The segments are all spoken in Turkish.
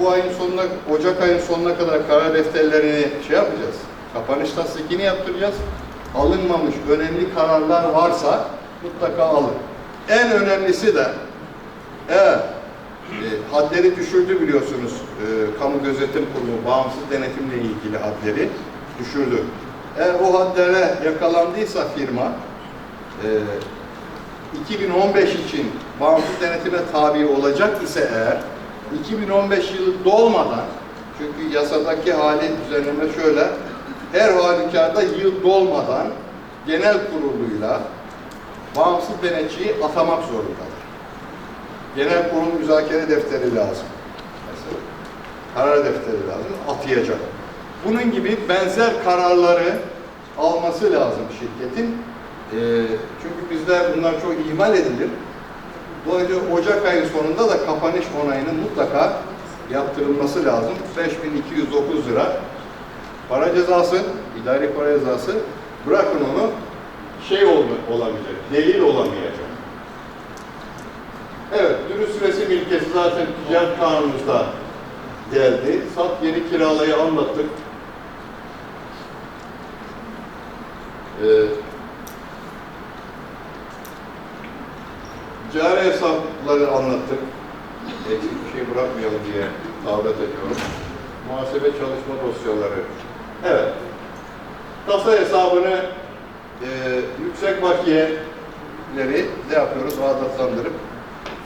bu ayın sonuna, Ocak ayın sonuna kadar karar defterlerini şey yapacağız. Kapanış tasdikini yaptıracağız. Alınmamış önemli kararlar varsa mutlaka alın. En önemlisi de eğer e, hadleri düşürdü biliyorsunuz. E, Kamu Gözetim Kurulu bağımsız denetimle ilgili hadleri düşürdü. Eğer o hadlere yakalandıysa firma e, 2015 için bağımsız denetime tabi olacak ise eğer 2015 yılı dolmadan çünkü yasadaki hali düzenleme şöyle her halükarda yıl dolmadan genel kuruluyla bağımsız denetçiyi atamak zorundadır. Genel kurul müzakere defteri lazım. Mesela karar defteri lazım, atayacak. Bunun gibi benzer kararları alması lazım şirketin. Ee, çünkü bizde bunlar çok ihmal edilir. Dolayısıyla Ocak ayı sonunda da kapanış onayının mutlaka yaptırılması lazım. 5209 lira para cezası, idari para cezası bırakın onu şey olamayacak, delil olamayacak. Evet, dürüst süresi milkiyeti zaten ticaret kanunumuzda geldi. Sat yeni kiralayı anlattık. Ee, cari hesapları anlattık. Eksik bir şey bırakmayalım diye davet ediyorum. Muhasebe çalışma dosyaları. Evet. Kasa hesabını e, yüksek bakiyeleri ne yapıyoruz? Adatlandırıp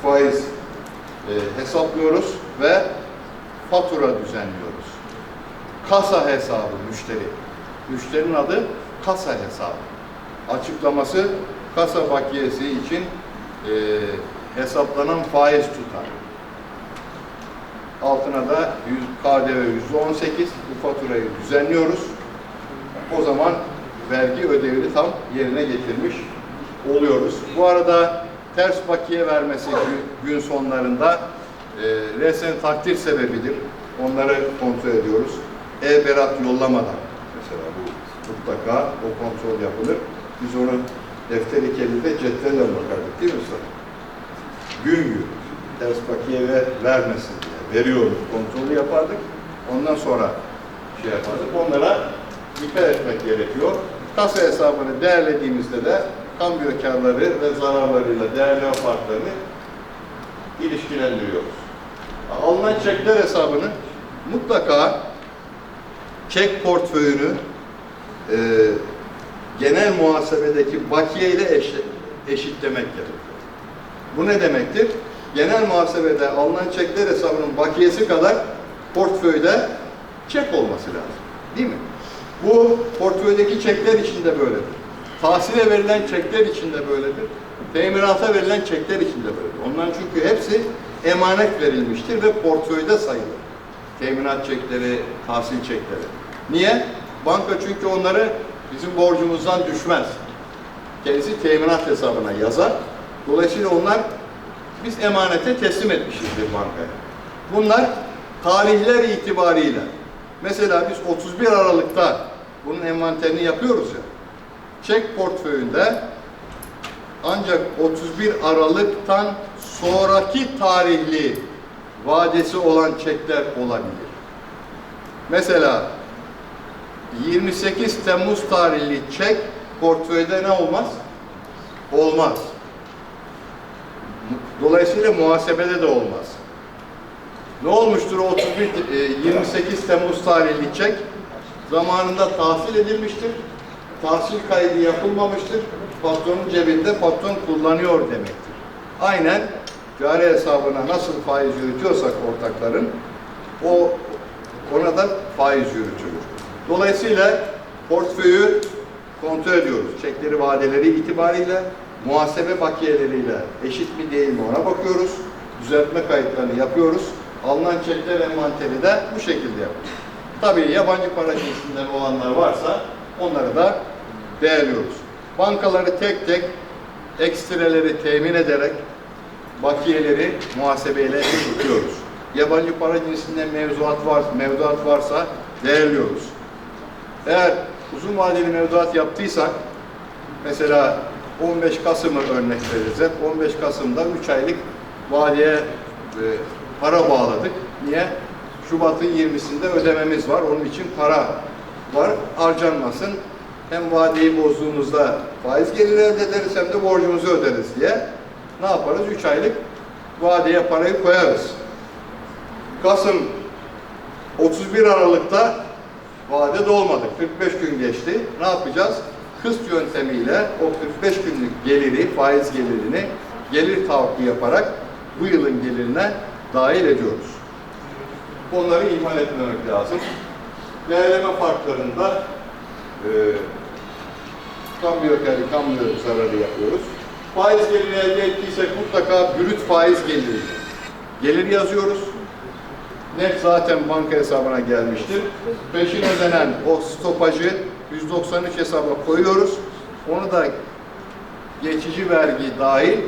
faiz e, hesaplıyoruz ve fatura düzenliyoruz. Kasa hesabı müşteri. Müşterinin adı kasa hesabı. Açıklaması kasa bakiyesi için e, hesaplanan faiz tutar. Altına da 100, KDV %18 bu faturayı düzenliyoruz. O zaman vergi ödevini tam yerine getirmiş oluyoruz. Bu arada ters bakiye vermesi gün, sonlarında e, resen takdir sebebidir. Onları kontrol ediyoruz. E-berat yollamadan mesela bu mutlaka o kontrol yapılır. Biz onu defteri kelinde cetvelle bakardık değil mi usta? Gün gün ters bakiye ver, vermesin diye veriyoruz. Kontrolü yapardık. Ondan sonra şey yapardık. Onlara dikkat etmek gerekiyor. Kasa hesabını değerlediğimizde de kambiyo karları ve zararlarıyla değerleme farklarını ilişkilendiriyoruz. Alınan çekler hesabını mutlaka çek portföyünü e, genel muhasebedeki bakiye ile eşit, eşitlemek gerekiyor. Bu ne demektir? Genel muhasebede alınan çekler hesabının bakiyesi kadar portföyde çek olması lazım. Değil mi? Bu portföydeki çekler için de böyledir. Tahsile verilen çekler için de böyledir. Teminata verilen çekler için de böyledir. Onların çünkü hepsi emanet verilmiştir ve portföyde sayılır. Teminat çekleri, tahsil çekleri. Niye? Banka çünkü onları bizim borcumuzdan düşmez. Kendisi teminat hesabına yazar. Dolayısıyla onlar biz emanete teslim etmişizdir bankaya. Bunlar tarihler itibariyle mesela biz 31 Aralık'ta bunun envanterini yapıyoruz ya. Çek portföyünde ancak 31 Aralık'tan sonraki tarihli vadesi olan çekler olabilir. Mesela 28 Temmuz tarihli çek portföyde ne olmaz? Olmaz. Dolayısıyla muhasebede de olmaz. Ne olmuştur o 31 e, 28 Temmuz tarihli çek? Zamanında tahsil edilmiştir. Tahsil kaydı yapılmamıştır. Patronun cebinde patron kullanıyor demektir. Aynen cari hesabına nasıl faiz yürütüyorsak ortakların o ona da faiz yürütülür. Dolayısıyla portföyü kontrol ediyoruz. Çekleri vadeleri itibariyle muhasebe bakiyeleriyle eşit mi değil mi ona bakıyoruz. Düzeltme kayıtlarını yapıyoruz. Alınan çekler envanteri de bu şekilde yapıyoruz. Tabii yabancı para cinsinden olanlar varsa onları da değerliyoruz. Bankaları tek tek ekstreleri temin ederek bakiyeleri muhasebeyle tutuyoruz. Yabancı para cinsinden mevzuat var, mevduat varsa değerliyoruz. Eğer uzun vadeli mevduat yaptıysak mesela 15 Kasım'ı örnek veririz hep. 15 Kasım'da 3 aylık vadeye e, para bağladık. Niye? Şubat'ın 20'sinde ödememiz var. Onun için para var. Harcanmasın. Hem vadeyi bozduğumuzda faiz geliri elde ederiz hem de borcumuzu öderiz diye ne yaparız? 3 aylık vadeye parayı koyarız. Kasım 31 Aralık'ta vade dolmadı. 45 gün geçti. Ne yapacağız? Kıst yöntemiyle o 45 günlük geliri, faiz gelirini gelir tahakkü yaparak bu yılın gelirine dahil ediyoruz. Onları ihmal etmemek lazım. Değerleme farklarında e, kambiyo kari, kambiyo zararı yapıyoruz. Faiz geliri elde ettiysek mutlaka brüt faiz geliri gelir yazıyoruz. Net zaten banka hesabına gelmiştir. Peşin ödenen o stopajı 193 hesaba koyuyoruz. Onu da geçici vergi dahil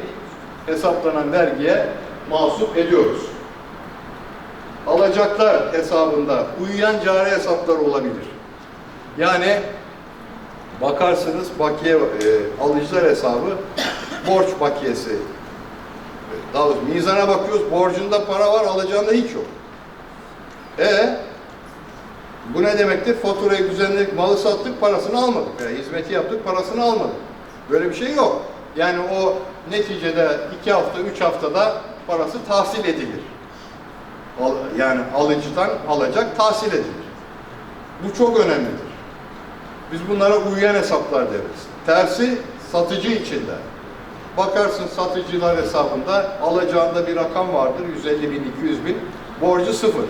hesaplanan vergiye mahsup ediyoruz. Alacaklar hesabında uyuyan cari hesaplar olabilir. Yani bakarsınız bakiye e, alıcılar hesabı borç bakiyesi. Daha doğrusu mizana bakıyoruz borcunda para var alacağında hiç yok. E bu ne demektir? Faturayı düzenledik, malı sattık, parasını almadık. Yani hizmeti yaptık, parasını almadık. Böyle bir şey yok. Yani o neticede iki hafta, üç haftada parası tahsil edilir. Yani alıcıdan alacak tahsil edilir. Bu çok önemlidir. Biz bunlara uyuyan hesaplar deriz. Tersi satıcı içinde. Bakarsın satıcılar hesabında alacağında bir rakam vardır. 150 bin, 200 bin. Borcu sıfır.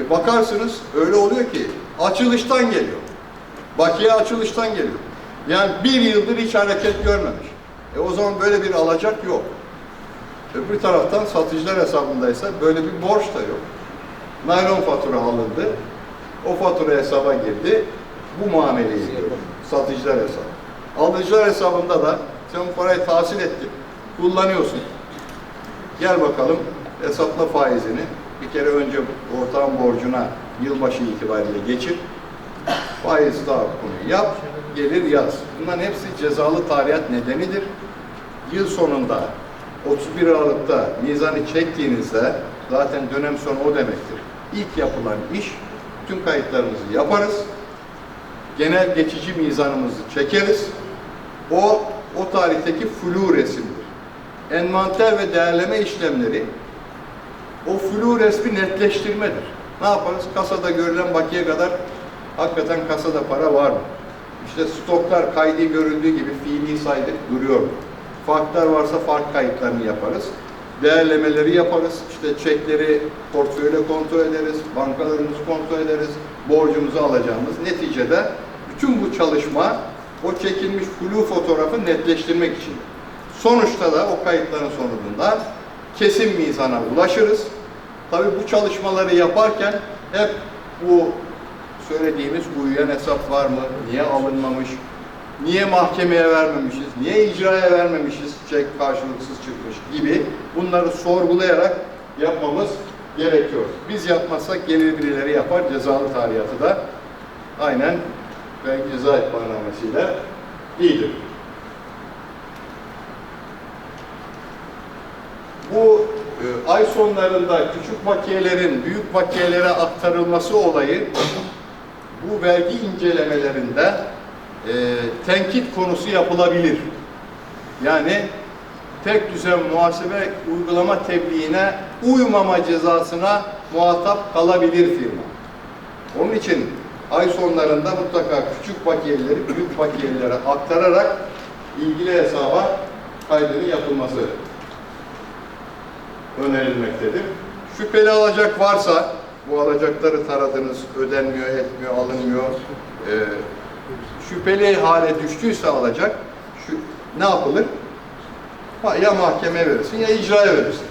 E bakarsınız öyle oluyor ki açılıştan geliyor. Bakiye açılıştan geliyor. Yani bir yıldır hiç hareket görmemiş. E o zaman böyle bir alacak yok. Öbür taraftan satıcılar hesabındaysa böyle bir borç da yok. Naylon fatura alındı. O fatura hesaba girdi. Bu muameleyi yapıyor. Satıcılar hesabı. Alıcılar hesabında da sen bu parayı tahsil ettin. Kullanıyorsun. Gel bakalım hesapla faizini. Bir kere önce ortağın borcuna yılbaşı itibariyle geçip faiz tahakkümünü yap, gelir yaz. Bunların hepsi cezalı tarihat nedenidir. Yıl sonunda 31 Aralık'ta mizanı çektiğinizde zaten dönem sonu o demektir. İlk yapılan iş tüm kayıtlarımızı yaparız. Genel geçici mizanımızı çekeriz. O o tarihteki flu resimdir. Envanter ve değerleme işlemleri o flu resmi netleştirmedir. Ne yaparız? Kasada görülen bakiye kadar hakikaten kasada para var mı? İşte stoklar kaydı görüldüğü gibi fiili saydık duruyor mu? Farklar varsa fark kayıtlarını yaparız. Değerlemeleri yaparız. İşte çekleri portföyle kontrol ederiz. Bankalarımızı kontrol ederiz. Borcumuzu alacağımız. Neticede bütün bu çalışma o çekilmiş flu fotoğrafı netleştirmek için. Sonuçta da o kayıtların sonucunda kesin mizana ulaşırız. Tabii bu çalışmaları yaparken hep bu söylediğimiz uyuyan hesap var mı? Niye alınmamış? Niye mahkemeye vermemişiz? Niye icraya vermemişiz? Çek karşılıksız çıkmış gibi bunları sorgulayarak yapmamız gerekiyor. Biz yapmazsak gelir birileri yapar. Cezalı tarihatı da aynen ve ceza ihbarnamesiyle iyidir. Bu e, ay sonlarında küçük bakiyelerin büyük bakiyelere aktarılması olayı bu vergi incelemelerinde e, tenkit konusu yapılabilir. Yani tek düzen muhasebe uygulama tebliğine uymama cezasına muhatap kalabilir firma. Onun için ay sonlarında mutlaka küçük bakiyeleri büyük bakiyelere aktararak ilgili hesaba kaydının yapılması önerilmektedir. Şüpheli alacak varsa, bu alacakları taradınız, ödenmiyor, etmiyor, alınmıyor, e, şüpheli hale düştüyse alacak, şu, ne yapılır? Ya mahkemeye verirsin ya icraya verirsin.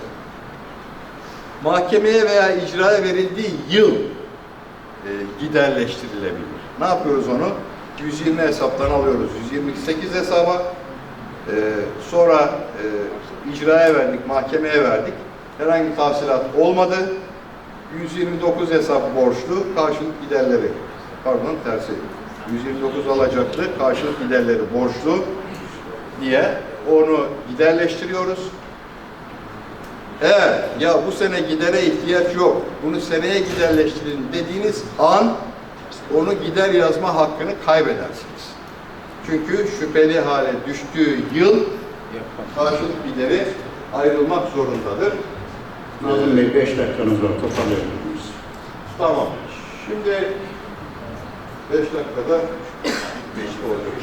Mahkemeye veya icraya verildiği yıl e, giderleştirilebilir. Ne yapıyoruz onu? 120 hesaptan alıyoruz. 128 hesaba, e, sonra e, icraya verdik, mahkemeye verdik. Herhangi tahsilat olmadı. 129 hesap borçlu, karşılık giderleri. Pardon tersi. 129 alacaklı, karşılık giderleri borçlu diye onu giderleştiriyoruz. Eğer ya bu sene gidere ihtiyaç yok, bunu seneye giderleştirin dediğiniz an onu gider yazma hakkını kaybedersiniz. Çünkü şüpheli hale düştüğü yıl karşılık gideri ayrılmak zorundadır. Nazım Bey 5 dakikanız var toparlayabiliriz. Tamam. Şimdi 5 dakikada olacak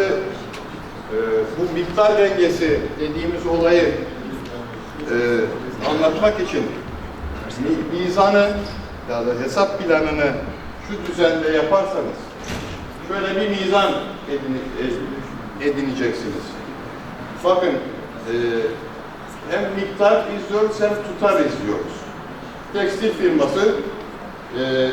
şimdi e, bu miktar dengesi dediğimiz olayı e, anlatmak için mi- mizanı ya da hesap planını şu düzende yaparsanız şöyle bir mizan edini- e- edineceksiniz. Bakın e, hem miktar izliyoruz hem tutar izliyoruz. Tekstil firması e,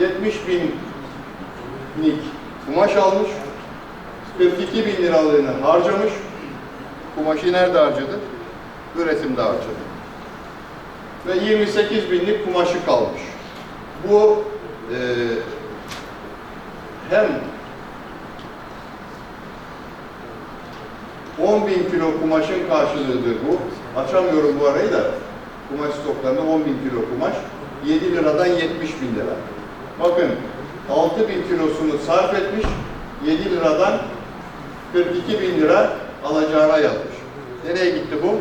70 binlik kumaş almış, 42 bin liralığını harcamış. Kumaşı nerede harcadı? Üretimde harcadı. Ve 28 binlik kumaşı kalmış. Bu e, hem 10 bin kilo kumaşın karşılığıdır bu. Açamıyorum bu arayı da. Kumaş stoklarında 10 bin kilo kumaş. 7 liradan 70 bin lira. Bakın 6 bin kilosunu sarf etmiş. 7 liradan 42 bin lira alacağına yazmış. Nereye gitti bu?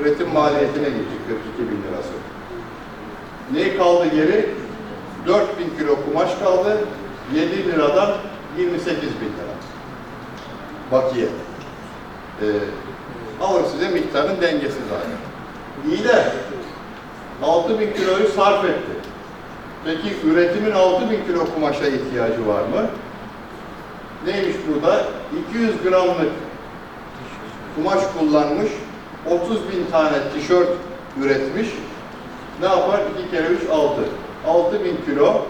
Üretim maliyetine gitti 42 bin lirası. Ne kaldı geri? 4 bin kilo kumaş kaldı. 7 liradan 28 bin lira. Bakiye. Ee, alır size miktarın dengesi zaten. İyi de 6 bin kiloyu sarf etti. Peki üretimin 6 bin kilo kumaşa ihtiyacı var mı? Neymiş burada? 200 gramlık kumaş kullanmış, 30 bin tane tişört üretmiş. Ne yapar? 2 kere 3, 6. 6 bin kilo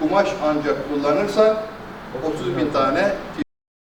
kumaş ancak kullanırsa 30 bin tane